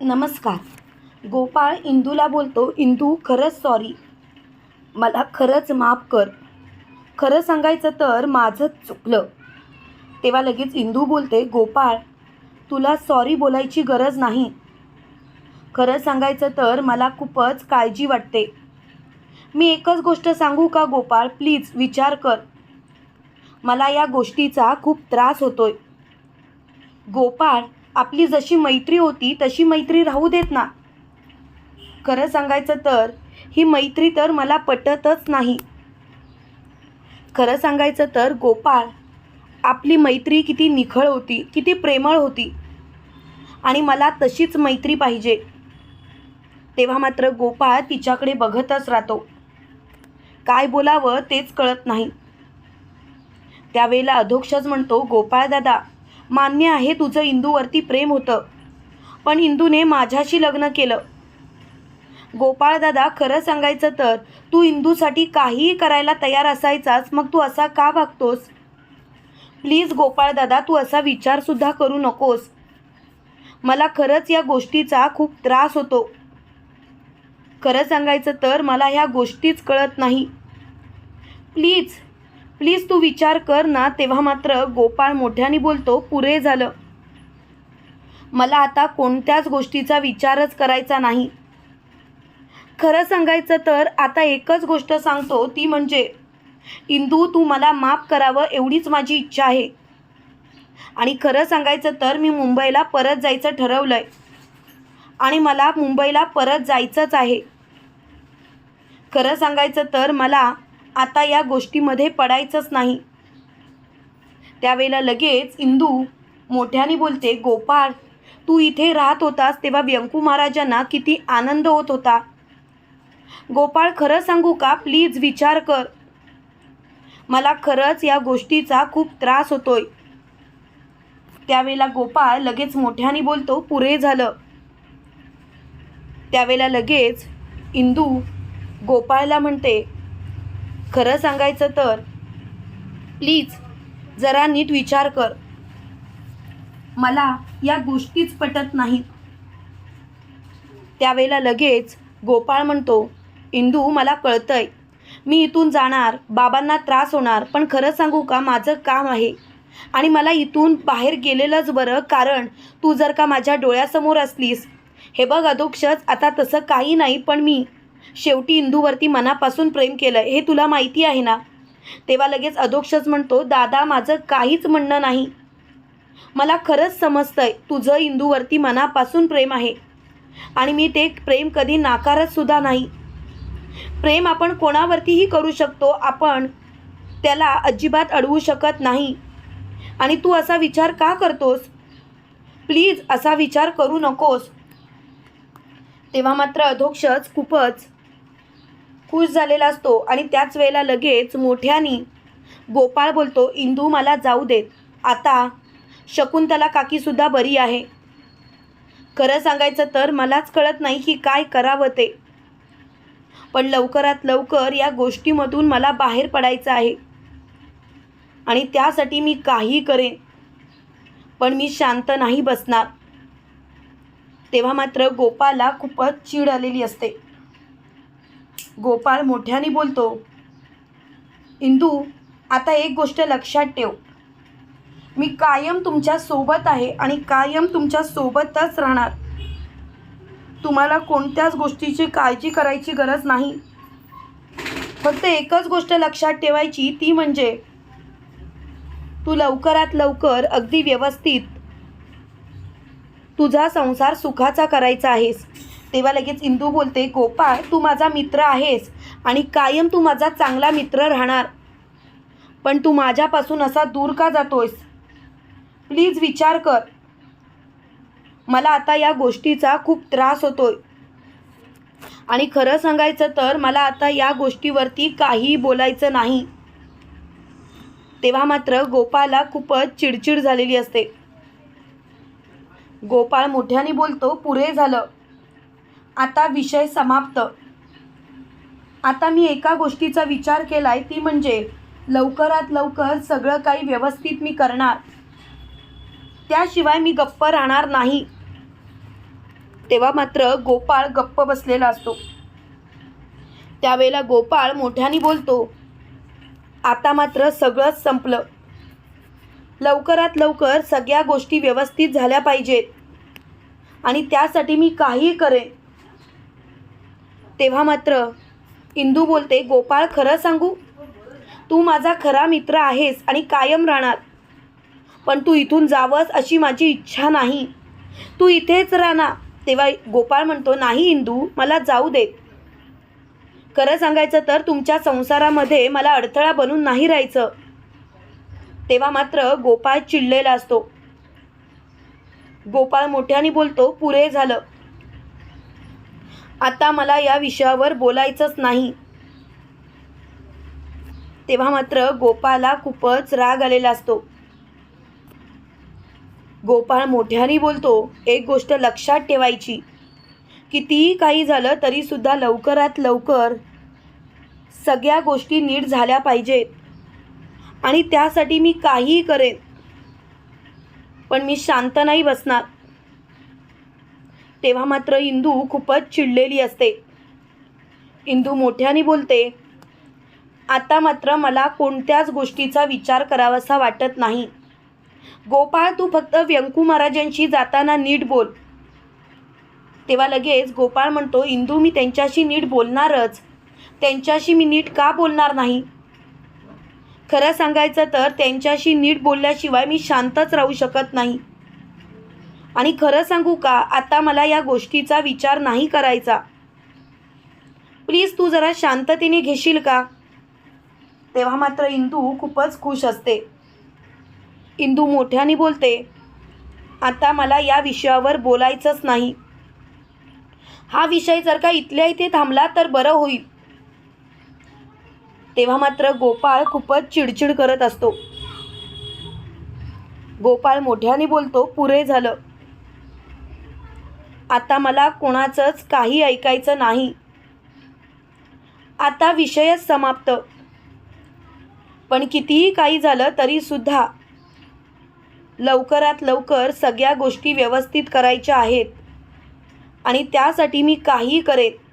नमस्कार. गोपाळ इंदूला बोलतो इंदू खरंच सॉरी मला खरंच माफ कर. खरं सांगायचं तर माझंच चुकलं. तेव्हा लगेच इंदू बोलते गोपाळ तुला सॉरी बोलायची गरज नाही. खरं सांगायचं तर मला खूपच काळजी वाटते. मी एकच गोष्ट सांगू का गोपाळ? प्लीज विचार कर. मला या गोष्टीचा खूप त्रास होतोय. गोपाळ आपली जशी मैत्री होती तशी मैत्री राहू देत ना. खरं सांगायचं तर ही मैत्री तर मला पटतच नाही. खरं सांगायचं तर गोपाळ आपली मैत्री किती निखळ होती किती प्रेमळ होती. आणि मला तशीच मैत्री पाहिजे. तेव्हा मात्र गोपाळ तिच्याकडे बघतच राहतो. काय बोलावं तेच कळत नाही. त्यावेळेला अधोक्षच म्हणतो गोपाळ दादा मान्य आहे तुझं इंदूवरती प्रेम होतं. पण इंदूने माझ्याशी लग्न केलं. गोपाळदादा खरं सांगायचं तर तू इंदूसाठी काहीही करायला तयार असायचास मग तू असा का वागतोस प्लीज गोपाळ दादा तू असा विचारसुद्धा करू नकोस. मला खरंच या गोष्टीचा खूप त्रास होतो. खरं सांगायचं तर मला ह्या गोष्टीच कळत नाही. प्लीज प्लीज तू विचार कर ना तेव्हा मात्र गोपाळ मोठ्याने बोलतो पुरे झालं. मला आता कोणत्याच गोष्टीचा विचारच करायचा नाही. खरं सांगायचं तर आता एकच गोष्ट सांगतो ती म्हणजे इंदू तू मला माफ करावं एवढीच माझी इच्छा आहे. आणि खरं सांगायचं तर मी मुंबईला परत जायचं ठरवलं आहे आणि मला मुंबईला परत जायचंच आहे. खरं सांगायचं तर मला आता या गोष्टीमध्ये पडायचंच नाही. त्यावेळेला लगेच इंदू मोठ्याने बोलते गोपाळ तू इथे राहत होतास तेव्हा व्यंकू महाराजांना किती आनंद होत होता. गोपाळ खरं सांगू का? प्लीज विचार कर. मला खरंच या गोष्टीचा खूप त्रास होतोय. त्यावेळेला गोपाळ लगेच मोठ्याने बोलतो पुरे झालं. त्यावेळेला लगेच इंदू गोपाळला म्हणते खरं सांगायचं तर प्लीज जरा नीट विचार कर. मला या गोष्टीच पटत नाहीत. त्यावेळेला लगेच गोपाळ म्हणतो इंदू मला कळतंय. मी इथून जाणार बाबांना त्रास होणार पण खरं सांगू का माझं काम आहे. आणि मला इथून बाहेर गेलेलंच बरं कारण तू जर का माझ्या डोळ्यासमोर असलीस. हे बघ अधोक्षच आता तसं काही नाही पण मी शेवटी इंदूवरती मनापासून प्रेम केलं. हे तुला माहिती आहे ना? तेव्हा लगेच अधोक्षच म्हणतो दादा माझं काहीच म्हणणं नाही. मला खरंच समजतंय तुझं इंदूवरती मनापासून प्रेम आहे. आणि मी ते प्रेम कधी नाकारत सुद्धा नाही. प्रेम आपण कोणावरतीही करू शकतो. आपण त्याला अजिबात अडवू शकत नाही. आणि तू असा विचार का करतोस? प्लीज असा विचार करू नकोस. तेव्हा मात्र अधोक्षच खूपच खुश झालेला असतो आणि त्याच वेळेला लगेच मोठ्याने गोपाळ बोलतो इंदू मला जाऊ देत. आता शकुंतला काकीसुद्धा बरी आहे. खरं सांगायचं तर मलाच कळत नाही की काय करावं ते. पण लवकरात लवकर या गोष्टीमधून मला बाहेर पडायचं आहे. आणि त्यासाठी मी काही करेन. पण मी शांत नाही बसणार. तेव्हा मात्र गोपाला खूपच चीड आलेली असते. गोपाळ मोठ्याने बोलतो इंदू आता एक गोष्ट लक्षात ठेव. मी कायम तुमच्यासोबत आहे आणि कायम तुमच्या सोबतच राहणार. तुम्हाला कोणत्याच गोष्टीची काळजी करायची गरज नाही. फक्त एकच गोष्ट लक्षात ठेवायची ती म्हणजे तू लवकरात लवकर अगदी व्यवस्थित तुझा संसार सुखाचा करायचा आहेस. तेव्हा लगेच इंदू बोलते गोपाळ तू माझा मित्र आहेस आणि कायम तू माझा चांगला मित्र राहणार. पण तू माझ्यापासून असा दूर का जातोयस? प्लीज विचार कर. मला आता या गोष्टीचा खूप त्रास होतोय. आणि खरं सांगायचं तर मला आता या गोष्टीवरती काही बोलायचं नाही. तेव्हा मात्र गोपाला खूपच चिडचिड झालेली असते. गोपाळ मोठ्याने बोलतो पुरे झालं. आता विषय समाप्त. आता मी एका गोष्टीचा विचार केलाय ती म्हणजे लवकरात लवकर सगळं काही व्यवस्थित मी करणार. त्याशिवाय मी गप्प राहणार नाही. तेव्हा मात्र गोपाळ गप्प बसलेला असतो. त्यावेळेला गोपाळ मोठ्याने बोलतो आता मात्र सगळंच संपलं. लवकरात लवकर सगळ्या गोष्टी व्यवस्थित झाल्या पाहिजेत. आणि त्यासाठी मी काहीही करेन. तेव्हा मात्र इंदू बोलते गोपाळ खरं सांगू? तू माझा खरा मित्र आहेस आणि कायम राहणार. पण तू इथून जावंस अशी माझी इच्छा नाही. तू इथेच राहणार. तेव्हा गोपाळ म्हणतो नाही इंदू मला जाऊ देत. खरं सांगायचं तर तुमच्या संसारामध्ये मला अडथळा बनून नाही राहायचं. तेव्हा मात्र गोपाळ चिडलेला असतो. गोपाळ मोठ्याने बोलतो पुरे झालं. आता मला या विषयावर बोलायचंच नाही. तेव्हा मात्र गोपाळला खूपच राग आलेला असतो. गोपाळ मोठ्याने बोलतो एक गोष्ट लक्षात ठेवायची. कितीही काही झालं तरीसुद्धा लवकरात लवकर सगळ्या गोष्टी नीट झाल्या पाहिजेत. आणि त्यासाठी मी काहीही करेन. पण मी शांत नाही बसणार. तेव्हा मात्र इंदू खूपच चिडलेली असते. इंदू मोठ्याने बोलते आता मात्र मला कोणत्याच गोष्टीचा विचार करावासा वाटत नाही. गोपाळ तू फक्त व्यंकू महाराजांशी जाताना नीट बोल. तेव्हा लगेच गोपाळ म्हणतो इंदू मी त्यांच्याशी नीट बोलणारच. त्यांच्याशी मी नीट का बोलणार नाही? खरं सांगायचं तर त्यांच्याशी नीट बोलल्याशिवाय मी शांतच राहू शकत नाही. आणि खरं सांगू का आता मला या गोष्टीचा विचार नाही करायचा. प्लीज तू जरा शांततेने घेशील का? तेव्हा मात्र इंदू खूपच खुश असते. इंदू मोठ्याने बोलते आता मला या विषयावर बोलायचंच नाही. हा विषय जर का इथल्या इथे थांबला तर बरं होईल. तेव्हा मात्र गोपाळ खूपच चिडचिड करत असतो. गोपाळ मोठ्याने बोलतो पुरे झालं. आता मला कोणाचंच काही ऐकायचं नाही. आता विषयच समाप्त. पण कितीही काही झालं तरीसुद्धा लवकरात लवकर सगळ्या गोष्टी व्यवस्थित करायच्या आहेत. आणि त्यासाठी मी काही करेन.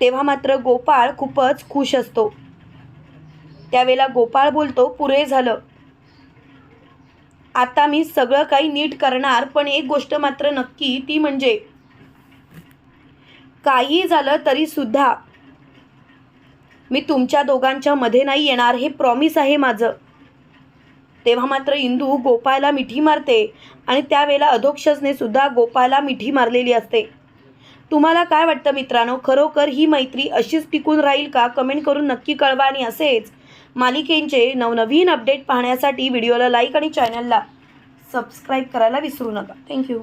तेव्हा मात्र गोपाळ खूपच खुश असतो. त्यावेळेला गोपाळ बोलतो पुरे झालं. आता मी सगळं काही नीट करणार पण एक गोष्ट मात्र नक्की ती म्हणजे काही झालं तरीसुद्धा मी तुमच्या दोघांच्या मध्ये नाही येणार हे प्रॉमिस आहे माझं. तेव्हा मात्र इंदू गोपाळला मिठी मारते आणि त्यावेळेला अधोक्षजने सुद्धा गोपाळला मिठी मारलेली असते. तुम्हाला काय वाटतं मित्रांनो? खरोखर ही मैत्री अशीच टिकून राहील का? कमेंट करून नक्की कळवा आणि असेच मालिकेंचे नवनवीन अपडेट पाहण्यासाठी व्हिडिओला लाईक आणि चॅनलला सबस्क्राईब करायला विसरू नका. थँक्यू.